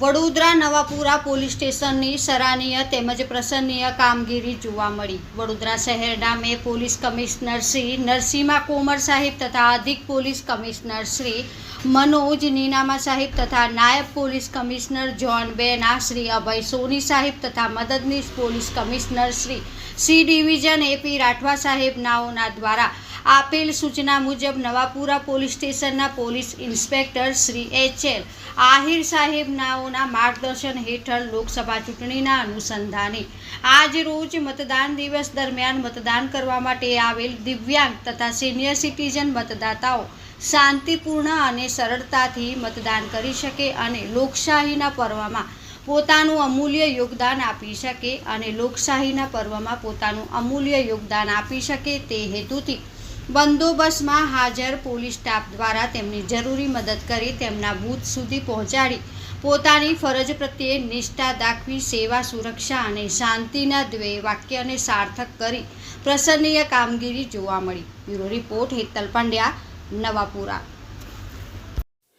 Vadodara Navapura police સ્ટેશનની સરાહનીય તેમજ પ્રસન્નીય કામગીરી જોવા મળી. વડોદરા શહેરના મે પોલીસ કમિશનર શ્રી નરસિંહા કોમર સાહેબ તથા અધિક પોલીસ કમિશનર શ્રી મનોજ નીનામા સાહેબ તથા નાયબ પોલીસ કમિશનર જ્હોન બેના, શ્રી અભય સોની સાહેબ તથા મદદનીશ police commissioner Shri C division A P Rathwa સાહેબ નાઓના દ્વારા આપેલ સૂચના મુજબ નવાપુરા પોલીસ સ્ટેશનના police inspector Shri H L Ahir સાહેબ નાઓના માર્ગદર્શન હેઠળ લોકસભા ચૂંટણીના અનુસંધાને આજ રોજ મતદાન દિવસ દરમિયાન મતદાન કરવા માટે આવેલ દિવ્યાંગ તથા સિનિયર સિટીઝન મતદાતાઓ શાંતિપૂર્ણ અને સરળતાથી મતદાન કરી શકે અને લોકશાહીના પર્વમાં પોતાનું અમૂલ્ય યોગદાન આપી શકે અને લોકશાહીના પર્વમાં પોતાનું અમૂલ્ય યોગદાન આપી શકે તે હેતુથી બંદોબસ્તમાં હાજર પોલીસ સ્ટાફ દ્વારા તેમની જરૂરી મદદ કરી તેમના બૂથ સુધી પહોંચાડી. પોતાની ફરજ પ્રત્યે નિષ્ઠા દાખવી, સેવા, સુરક્ષા અને શાંતિના દ્વે વાક્યને સાર્થક કરી પ્રસન્નીય કામગીરી જોવા મળી. Bureau report Hetal Pandya, Navapura.